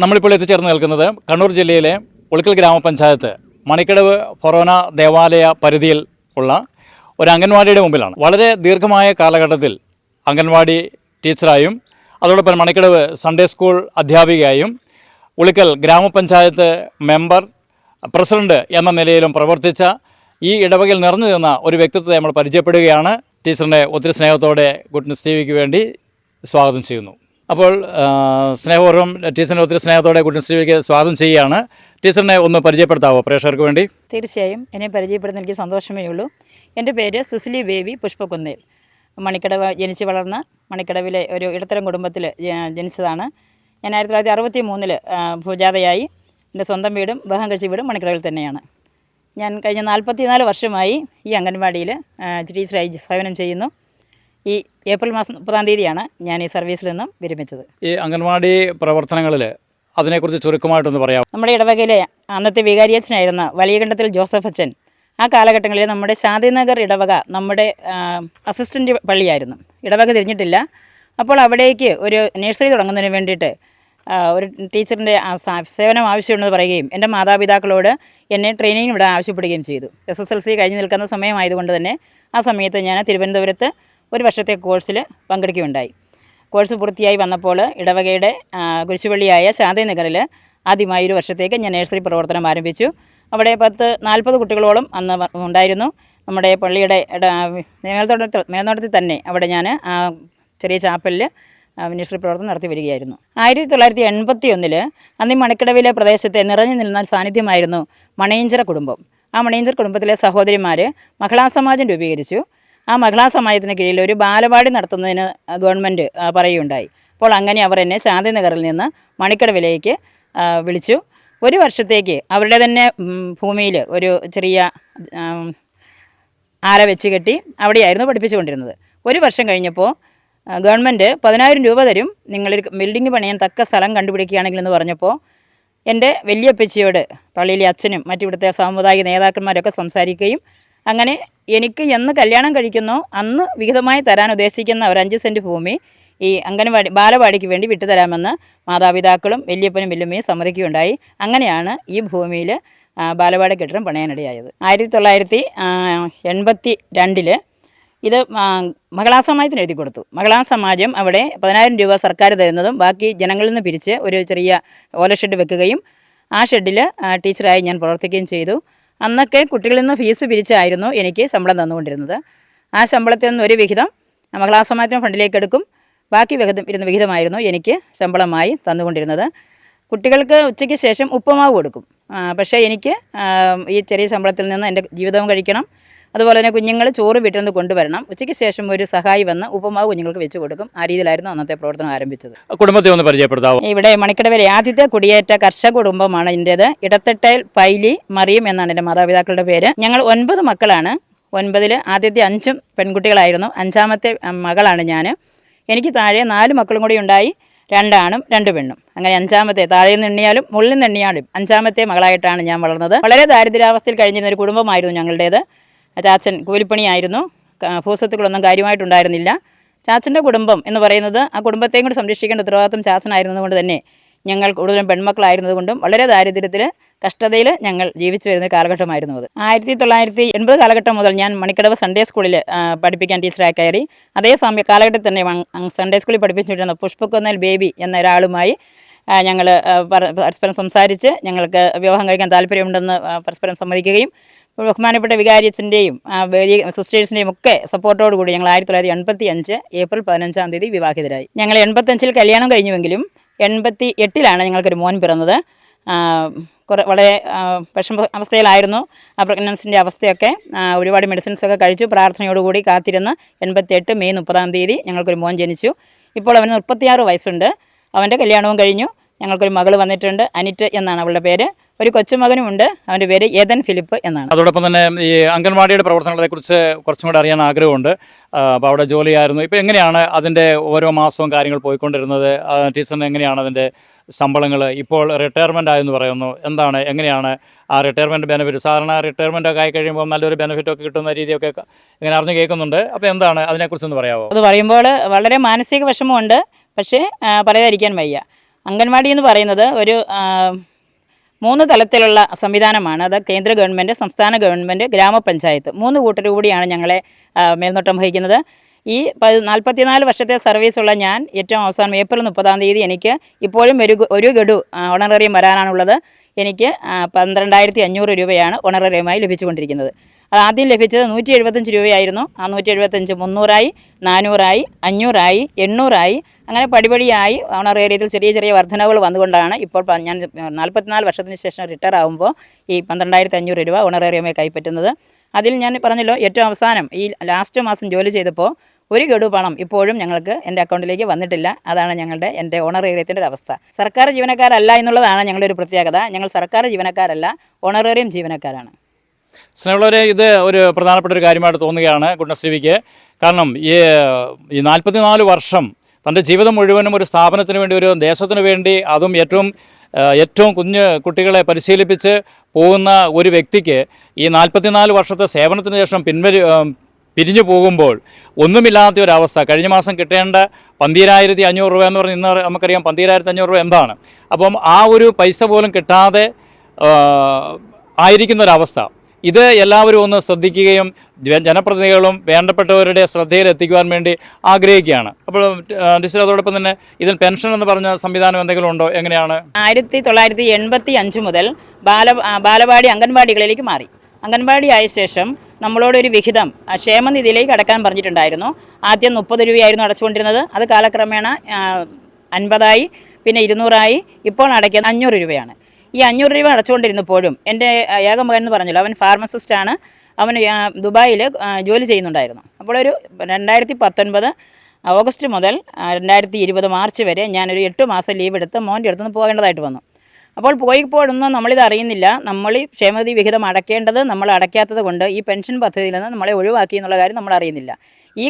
നമ്മളിപ്പോൾ എത്തിച്ചേർന്ന് നിൽക്കുന്നത് കണ്ണൂർ ജില്ലയിലെ ഉളിക്കൽ ഗ്രാമപഞ്ചായത്ത് മണിക്കടവ് ഫൊറോന ദേവാലയ പരിധിയിൽ ഉള്ള ഒരു അംഗൻവാടിയുടെ മുമ്പിലാണ്. വളരെ ദീർഘമായ കാലഘട്ടത്തിൽ അംഗൻവാടി ടീച്ചറായും അതോടൊപ്പം മണിക്കടവ് സൺഡേ സ്കൂൾ അധ്യാപികയായും ഉളിക്കൽ ഗ്രാമപഞ്ചായത്ത് മെമ്പർ പ്രസിഡന്റ് എന്ന നിലയിലും പ്രവർത്തിച്ച ഈ ഇടവകയിൽ നിറഞ്ഞു നിന്ന ഒരു വ്യക്തിത്വത്തെ നമ്മൾ പരിചയപ്പെടുകയാണ്. ടീച്ചറിനെ ഒത്തിരി സ്നേഹത്തോടെ ഗുഡ് ന്യൂസ് ടി വിക്ക് വേണ്ടി സ്വാഗതം ചെയ്യുന്നു. അപ്പോൾ സ്നേഹപൂർവം ടീച്ചറിനെ ഒത്തിരി സ്നേഹത്തോടെ കുടുംബശ്രീക്ക് സ്വാഗതം ചെയ്യുകയാണ്. ടീച്ചറിനെ ഒന്ന് പരിചയപ്പെടുത്താവോ പ്രേക്ഷകർക്ക് വേണ്ടി? തീർച്ചയായും. എന്നെ പരിചയപ്പെടുന്ന എനിക്ക് സന്തോഷമേ ഉള്ളൂ. എന്റെ പേര് സിസിലി ബേബി പുഷ്പക്കുന്നേൽ മണിക്കടവ് ജനിച്ച് വളർന്ന മണിക്കടവിലെ ഒരു ഇടത്തരം കുടുംബത്തിൽ ജനിച്ചതാണ്. ഞാൻ ആയിരത്തി തൊള്ളായിരത്തി അറുപത്തി മൂന്നിൽ ഭൂജാതയായി എന്റെ സ്വന്തം വീടും വിവാഹം കഴിച്ച വീടും മണിക്കടവിൽ തന്നെയാണ്. ഞാൻ കഴിഞ്ഞ നാൽപ്പത്തി നാല് വർഷമായി ഈ അംഗൻവാടിയിൽ ടീച്ചറായി സേവനം ചെയ്യുന്നു. ഈ ഏപ്രിൽ മാസം മുപ്പതാം തീയതിയാണ് ഞാൻ ഈ സർവീസിൽ നിന്നും വിരമിച്ചത്. ഈ അംഗൻവാടി പ്രവർത്തനങ്ങളിൽ അതിനെക്കുറിച്ച് ചുരുക്കമായിട്ടൊന്ന് പറയാം നമ്മുടെ ഇടവകയിലെ അന്നത്തെ വികാരിയച്ഛനായിരുന്ന വലിയകണ്ഠത്തിൽ ജോസഫ് അച്ഛൻ ആ കാലഘട്ടങ്ങളിൽ നമ്മുടെ ശാന്തിനഗർ ഇടവക നമ്മുടെ അസിസ്റ്റന്റ് പള്ളിയായിരുന്നു. ഇടവക തിരിഞ്ഞിട്ടില്ല. അപ്പോൾ അവിടേക്ക് ഒരു നഴ്സറി തുടങ്ങുന്നതിന് വേണ്ടിയിട്ട് ഒരു ടീച്ചറിന്റെ സേവനം ആവശ്യമുണ്ടെന്ന് പറയുകയും എന്റെ മാതാപിതാക്കളോട് എന്നെ ട്രെയിനിങ്ങിന് വിടാൻ ആവശ്യപ്പെടുകയും ചെയ്തു. എസ് എസ് എൽ സി കഴിഞ്ഞ് നിൽക്കുന്ന സമയമായതുകൊണ്ട് തന്നെ ആ സമയത്ത് ഞാൻ തിരുവനന്തപുരത്ത് ഒരു വർഷത്തെ കോഴ്സിൽ പങ്കെടുക്കുകയുണ്ടായി. കോഴ്സ് പൂർത്തിയായി വന്നപ്പോൾ ഇടവകയുടെ കുരിശുപള്ളിയായ ശാന്തിനഗറിൽ ആദ്യമായി ഒരു വർഷത്തേക്ക് ഞാൻ നഴ്സറി പ്രവർത്തനം ആരംഭിച്ചു. അവിടെ പത്ത് നാൽപ്പത് കുട്ടികളോളം അന്ന് ഉണ്ടായിരുന്നു. നമ്മുടെ പള്ളിയുടെ മേൽനോട്ടത്തിൽ മേൽനോട്ടത്തിൽ തന്നെ അവിടെ ഞാൻ ചെറിയ ചാപ്പലിൽ നഴ്സറി പ്രവർത്തനം നടത്തി വരികയായിരുന്നു. ആയിരത്തി തൊള്ളായിരത്തി എൺപത്തി ഒന്നിൽ അന്ന് മണിക്കടവിലെ പ്രദേശത്തെ നിറഞ്ഞു നിന്ന സാന്നിധ്യമായിരുന്നു മണയഞ്ചിറ കുടുംബം. ആ മണയഞ്ചിറ കുടുംബത്തിലെ സഹോദരിമാർ മഹിളാ സമാജം രൂപീകരിച്ചു. ആ മഹിളാ സമാജത്തിന് കീഴിൽ ഒരു ബാലവാടി നടത്തുന്നതിന് ഗവൺമെന്റ് പറയുകയുണ്ടായി. അപ്പോൾ അങ്ങനെ അവർ എന്നെ ശാന്തിനഗറിൽ നിന്ന് മണിക്കടവിലേക്ക് വിളിച്ചു. ഒരു വർഷത്തേക്ക് അവരുടെ തന്നെ ഭൂമിയിൽ ഒരു ചെറിയ ആര വെച്ച് കെട്ടി അവിടെയായിരുന്നു പഠിപ്പിച്ചുകൊണ്ടിരുന്നത്. ഒരു വർഷം കഴിഞ്ഞപ്പോൾ ഗവൺമെന്റ് പതിനായിരം രൂപ തരും. നിങ്ങളൊരു ബിൽഡിംഗ് പണിയാൻ തക്ക സ്ഥലം കണ്ടുപിടിക്കുകയാണെങ്കിൽ എന്ന് പറഞ്ഞപ്പോൾ എന്റെ വലിയപ്പച്ചിയോട് പള്ളിയിലെ അച്ഛനും മറ്റിവിടുത്തെ സാമുദായിക നേതാക്കന്മാരൊക്കെ സംസാരിക്കുകയും അങ്ങനെ എനിക്ക് എന്ന് കല്യാണം കഴിക്കുന്നോ അന്ന് വിഹിതമായി തരാൻ ഉദ്ദേശിക്കുന്ന ഒരു അഞ്ച് സെന്റ് ഭൂമി ഈ അംഗനവാടി ബാലവാടിക്ക് വേണ്ടി വിട്ടുതരാമെന്ന് മാതാപിതാക്കളും വല്യപ്പനും വല്യമ്മയും സമ്മതിക്കുകയുണ്ടായി. അങ്ങനെയാണ് ഈ ഭൂമിയിൽ ബാലവാടി കെട്ടിടം പണയാനിടയായത്. ആയിരത്തി തൊള്ളായിരത്തി എൺപത്തി രണ്ടിൽ ഇത് മകളാ മഹിളാ സമാജത്തിന് എഴുതി കൊടുത്തു. മകളാ സമാജം അവിടെ പതിനായിരം രൂപ സർക്കാർ തരുന്നതും ബാക്കി ജനങ്ങളിൽ നിന്ന് പിരിച്ച് ഒരു ചെറിയ ഓല ഷെഡ് വെക്കുകയും ആ ഷെഡിൽ ടീച്ചറായി ഞാൻ പ്രവർത്തിക്കുകയും ചെയ്തു. അന്നൊക്കെ കുട്ടികളിൽ നിന്ന് ഫീസ് പിരിച്ചായിരുന്നു എനിക്ക് ശമ്പളം തന്നുകൊണ്ടിരുന്നത്. ആ ശമ്പളത്തിൽ നിന്ന് ഒരു വിഹിതം നമ്മൾ ക്ലാസ് സമാജം ഫണ്ടിലേക്ക് എടുക്കും. ബാക്കി വിഹിതം ഇരുന്ന വിഹിതമായിരുന്നു എനിക്ക് ശമ്പളമായി തന്നുകൊണ്ടിരുന്നത്. കുട്ടികൾക്ക് ഉച്ചയ്ക്ക് ശേഷം ഉപ്പുമാവ് കൊടുക്കും. പക്ഷേ എനിക്ക് ഈ ചെറിയ ശമ്പളത്തിൽ നിന്ന് എന്റെ ജീവിതവും കഴിക്കണം. അതുപോലെ തന്നെ കുഞ്ഞുങ്ങൾ ചോറ് വീട്ടിൽ നിന്ന് കൊണ്ടുവരണം. ഉച്ചയ്ക്ക് ശേഷം ഒരു സഹായി വന്ന് ഉപ്പുമാവ് കുഞ്ഞുങ്ങൾക്ക് വെച്ച് കൊടുക്കും. ആ രീതിയിലായിരുന്നു അന്നത്തെ പ്രവർത്തനം ആരംഭിച്ചത്. കുടുംബത്തെ ഒന്ന് പരിചയപ്പെടുത്താവും? ഇവിടെ മണിക്കടവിലെ ആദ്യത്തെ കുടിയേറ്റ കർഷക കുടുംബമാണ് എന്റേത് ഇടത്തട്ടയിൽ പൈലി മറിയം എന്നാണ് എന്റെ മാതാപിതാക്കളുടെ പേര്. ഞങ്ങൾ ഒൻപത് മക്കളാണ്. ഒൻപതിൽ ആദ്യത്തെ അഞ്ചും പെൺകുട്ടികളായിരുന്നു. അഞ്ചാമത്തെ മകളാണ് ഞാൻ എനിക്ക് താഴെ നാല് മക്കളും കൂടി ഉണ്ടായി. രണ്ടാണും രണ്ട് പെണ്ണും. അങ്ങനെ അഞ്ചാമത്തെ താഴെ നിന്ന് എണ്ണിയാലും മുള്ളിൽ നിന്ന് എണ്ണിയാലും അഞ്ചാമത്തെ മകളായിട്ടാണ് ഞാൻ വളർന്നത്. വളരെ ദാരിദ്ര്യാവസ്ഥയിൽ കഴിഞ്ഞിരുന്ന ഒരു കുടുംബമായിരുന്നു ഞങ്ങളുടേത്. ചാച്ചൻ കൂലിപ്പണിയായിരുന്നു. ഭൂസ്വത്തുക്കളൊന്നും കാര്യമായിട്ടുണ്ടായിരുന്നില്ല. ചാച്ചന്റെ കുടുംബം എന്ന് പറയുന്നത് ആ കുടുംബത്തെയും കൂടി സംരക്ഷിക്കേണ്ട ഉത്തരവാദിത്വം ചാച്ചനായിരുന്നതുകൊണ്ട് തന്നെ ഞങ്ങൾ കൂടുതലും പെൺമക്കളായിരുന്നതുകൊണ്ടും വളരെ ദാരിദ്ര്യത്തിൽ കഷ്ടതയിൽ ഞങ്ങൾ ജീവിച്ചു വരുന്ന കാലഘട്ടമായിരുന്നു അത്. ആയിരത്തി തൊള്ളായിരത്തി എൺപത് കാലഘട്ടം മുതൽ ഞാൻ മണിക്കടവ് സൺഡേ സ്കൂളിൽ പഠിപ്പിക്കാൻ ടീച്ചറായി കയറി. അതേ സമയം കാലഘട്ടത്തിൽ തന്നെ സൺഡേ സ്കൂളിൽ പഠിപ്പിച്ചുകൊണ്ടിരുന്ന പുഷ്പക്കൊന്നൽ ബേബി എന്ന ഒരാളുമായി ഞങ്ങൾ പരസ്പരം സംസാരിച്ച് ഞങ്ങൾക്ക് വിവാഹം കഴിക്കാൻ താല്പര്യമുണ്ടെന്ന് പരസ്പരം സമ്മതിക്കുകയും ബഹുമാനപ്പെട്ട വികാരിയച്ഛന്റെയും സിസ്റ്റേഴ്സിന്റെയും ഒക്കെ സപ്പോർട്ടോട് കൂടി ഞങ്ങൾ ആയിരത്തി തൊള്ളായിരത്തി എൺപത്തി അഞ്ച് ഏപ്രിൽ പതിനഞ്ചാം തീയതി വിവാഹിതരായി. ഞങ്ങൾ എൺപത്തഞ്ചിൽ കല്യാണം കഴിഞ്ഞുവെങ്കിലും എൺപത്തി എട്ടിലാണ് ഞങ്ങൾക്കൊരു മോൻ പിറന്നത്. കുറേ വളരെ വിഷമ അവസ്ഥയിലായിരുന്നു. ആ പ്രഗ്നൻസിന്റെ അവസ്ഥയൊക്കെ ഒരുപാട് മെഡിസിൻസൊക്കെ കഴിച്ചു പ്രാർത്ഥനയോടുകൂടി കാത്തിരുന്ന് എൺപത്തി എട്ട് മെയ് മുപ്പതാം തീയതി ഞങ്ങൾക്കൊരു മോൻ ജനിച്ചു. ഇപ്പോൾ അവന് മുപ്പത്തിയാറ് വയസ്സുണ്ട്. അവന്റെ കല്യാണവും കഴിഞ്ഞു. ഞങ്ങൾക്കൊരു മകൾ വന്നിട്ടുണ്ട്. അനിറ്റ് എന്നാണ് അവളുടെ പേര്. ഒരു കൊച്ചുമകനും ഉണ്ട് അവന്റെ പേര് ഏതൻ ഫിലിപ്പ് എന്നാണ്. അതോടൊപ്പം തന്നെ ഈ അംഗൻവാടിയുടെ പ്രവർത്തനങ്ങളെക്കുറിച്ച് കുറച്ചും കൂടെ അറിയാൻ ആഗ്രഹമുണ്ട്. അപ്പോൾ അവിടെ ജോലിയായിരുന്നു. ഇപ്പോൾ എങ്ങനെയാണ് അതിന്റെ ഓരോ മാസവും കാര്യങ്ങൾ പോയിക്കൊണ്ടിരുന്നത്? ടീച്ചറിന് എങ്ങനെയാണ് അതിന്റെ ശമ്പളങ്ങൾ ഇപ്പോൾ റിട്ടയർമെന്റ് ആയെന്ന് പറയുന്നു. എന്താണ് എങ്ങനെയാണ് ആ റിട്ടയർമെന്റ് ബെനിഫിറ്റ് സാധാരണ റിട്ടയർമെന്റ് ഒക്കെ ആയി കഴിയുമ്പോൾ നല്ലൊരു ബെനിഫിറ്റ് ഒക്കെ കിട്ടുന്ന രീതിയൊക്കെ ഇങ്ങനെ അറിഞ്ഞു കേൾക്കുന്നുണ്ട്. അപ്പോൾ എന്താണ് അതിനെക്കുറിച്ചൊന്ന് പറയാമോ അത് പറയുമ്പോൾ വളരെ മാനസിക വിഷമമുണ്ട്. പക്ഷേ പറയാതിരിക്കാൻ വയ്യ. അംഗൻവാടി എന്ന് പറയുന്നത് ഒരു മൂന്ന് തലത്തിലുള്ള സംവിധാനമാണ്. അത് കേന്ദ്ര ഗവൺമെന്റ് സംസ്ഥാന ഗവൺമെന്റ് ഗ്രാമപഞ്ചായത്ത്. മൂന്ന് കൂട്ടർ കൂടിയാണ് ഞങ്ങളെ മേൽനോട്ടം വഹിക്കുന്നത്. ഈ നാൽപ്പത്തിനാല് വർഷത്തെ സർവീസുള്ള ഞാൻ ഏറ്റവും അവസാനം ഏപ്രിൽ മുപ്പതാം തീയതി എനിക്ക് ഇപ്പോഴും ഒരു ഒരു ഗഡു ഓണറേറിയം വരാനാണുള്ളത്. എനിക്ക് പന്ത്രണ്ടായിരത്തി അഞ്ഞൂറ് രൂപയാണ് ഓണറേറിയമായി ലഭിച്ചുകൊണ്ടിരിക്കുന്നത്. അത് ആദ്യം ലഭിച്ചത് നൂറ്റി എഴുപത്തഞ്ച് രൂപയായിരുന്നു. ആ നൂറ്റി എഴുപത്തഞ്ച് മുന്നൂറായി നാനൂറായി അഞ്ഞൂറായി എണ്ണൂറായി. അങ്ങനെ പടിപടിയായി ഓണറേറിയത്തിൽ ചെറിയ ചെറിയ വർധനകൾ വന്നുകൊണ്ടാണ് ഇപ്പോൾ ഞാൻ നാൽപ്പത്തിനാല് വർഷത്തിന് ശേഷം റിട്ടയർ ആകുമ്പോൾ ഈ പന്ത്രണ്ടായിരത്തി അഞ്ഞൂറ് രൂപ ഓണറേറിയമായി കൈപ്പറ്റുന്നത്. അതിൽ ഞാൻ പറഞ്ഞല്ലോ ഏറ്റവും അവസാനം ഈ ലാസ്റ്റ് മാസം ജോലി ചെയ്തപ്പോൾ ഒരു ഗഡു പണം ഇപ്പോഴും ഞങ്ങൾക്ക് എന്റെ അക്കൗണ്ടിലേക്ക് വന്നിട്ടില്ല. അതാണ് ഞങ്ങളുടെ എന്റെ ഓണറേറിയത്തിന്റെ ഒരു അവസ്ഥ. സർക്കാർ ജീവനക്കാരല്ല എന്നുള്ളതാണ് ഞങ്ങളുടെ ഒരു പ്രത്യേകത. ഞങ്ങൾ സർക്കാർ ജീവനക്കാരല്ല ഓണറേറിയം ജീവനക്കാരാണ്. സ്നേഹമുള്ളവരെ ഇത് ഒരു പ്രധാനപ്പെട്ട ഒരു കാര്യമായിട്ട് തോന്നുകയാണ് ഗുണശ്രീവിക്ക് കാരണം ഈ ഈ നാൽപ്പത്തിനാല് വർഷം തന്റെ ജീവിതം മുഴുവനും ഒരു സ്ഥാപനത്തിന് വേണ്ടി ഒരു ദേശത്തിന് വേണ്ടി അതും ഏറ്റവും ഏറ്റവും കുഞ്ഞ് കുട്ടികളെ പരിശീലിപ്പിച്ച് പോകുന്ന ഒരു വ്യക്തിക്ക് ഈ നാൽപ്പത്തിനാല് വർഷത്തെ സേവനത്തിന് ശേഷം പിൻവലി പിരിഞ്ഞു പോകുമ്പോൾ ഒന്നുമില്ലാത്ത ഒരു അവസ്ഥ. കഴിഞ്ഞ മാസം കിട്ടേണ്ട പന്തീരായിരത്തി അഞ്ഞൂറ് രൂപ എന്ന് പറഞ്ഞ് ഇന്ന് നമുക്കറിയാം പന്തീരായിരത്തി അഞ്ഞൂറ് രൂപ എന്താണ്. അപ്പം ആ ഒരു പൈസ പോലും കിട്ടാതെ ആയിരിക്കുന്നൊരവസ്ഥ ഇത് എല്ലാവരും ഒന്ന് ശ്രദ്ധിക്കുകയും ജനപ്രതിനിധികളും വേണ്ടപ്പെട്ടവരുടെ ശ്രദ്ധയിൽ എത്തിക്കുവാൻ വേണ്ടി ആഗ്രഹിക്കുകയാണ്. അപ്പോൾ ഡിസ്റ്റർ അതോടൊപ്പം തന്നെ ഇതിൽ പെൻഷൻ എന്ന് പറഞ്ഞ സംവിധാനം എന്തെങ്കിലും ഉണ്ടോ? എങ്ങനെയാണ്? ആയിരത്തി തൊള്ളായിരത്തി എൺപത്തി അഞ്ച് മുതൽ ബാല ബാലവാടി അംഗൻവാടികളിലേക്ക് മാറി. അംഗൻവാടി ആയ ശേഷം നമ്മളോടൊരു വിഹിതം ക്ഷേമനിധിയിലേക്ക് അടക്കാൻ പറഞ്ഞിട്ടുണ്ടായിരുന്നു. ആദ്യം മുപ്പത് രൂപയായിരുന്നു അടച്ചുകൊണ്ടിരുന്നത്. അത് കാലക്രമേണ അൻപതായി പിന്നെ ഇരുന്നൂറായി. ഇപ്പോൾ അടയ്ക്കുന്നത് അഞ്ഞൂറ് രൂപയാണ്. ഈ അഞ്ഞൂറ് രൂപ അടച്ചുകൊണ്ടിരുന്നപ്പോഴും എന്റെ ഏകമകൻ ഏക മകൻ എന്ന് പറഞ്ഞല്ലോ. അവൻ ഫാർമസിസ്റ്റാണ് അവൻ ദുബായിൽ ജോലി ചെയ്യുന്നുണ്ടായിരുന്നു. അപ്പോൾ ഒരു രണ്ടായിരത്തി പത്തൊൻപത് ഓഗസ്റ്റ് മുതൽ രണ്ടായിരത്തി ഇരുപത് മാർച്ച് വരെ ഞാനൊരു എട്ട് മാസം ലീവ് എടുത്ത് മോന്റെ അടുത്തുനിന്ന് പോകേണ്ടതായിട്ട് വന്നു. അപ്പോൾ പോയിപ്പോഴൊന്നും നമ്മളിത് അറിയുന്നില്ല. നമ്മൾ ഈ ക്ഷേമതി വിഹിതം അടയ്ക്കേണ്ടത് നമ്മൾ അടയ്ക്കാത്തത് കൊണ്ട് ഈ പെൻഷൻ പദ്ധതിയിൽ നിന്ന് നമ്മളെ ഒഴിവാക്കി എന്നുള്ള കാര്യം നമ്മൾ അറിയുന്നില്ല. ഈ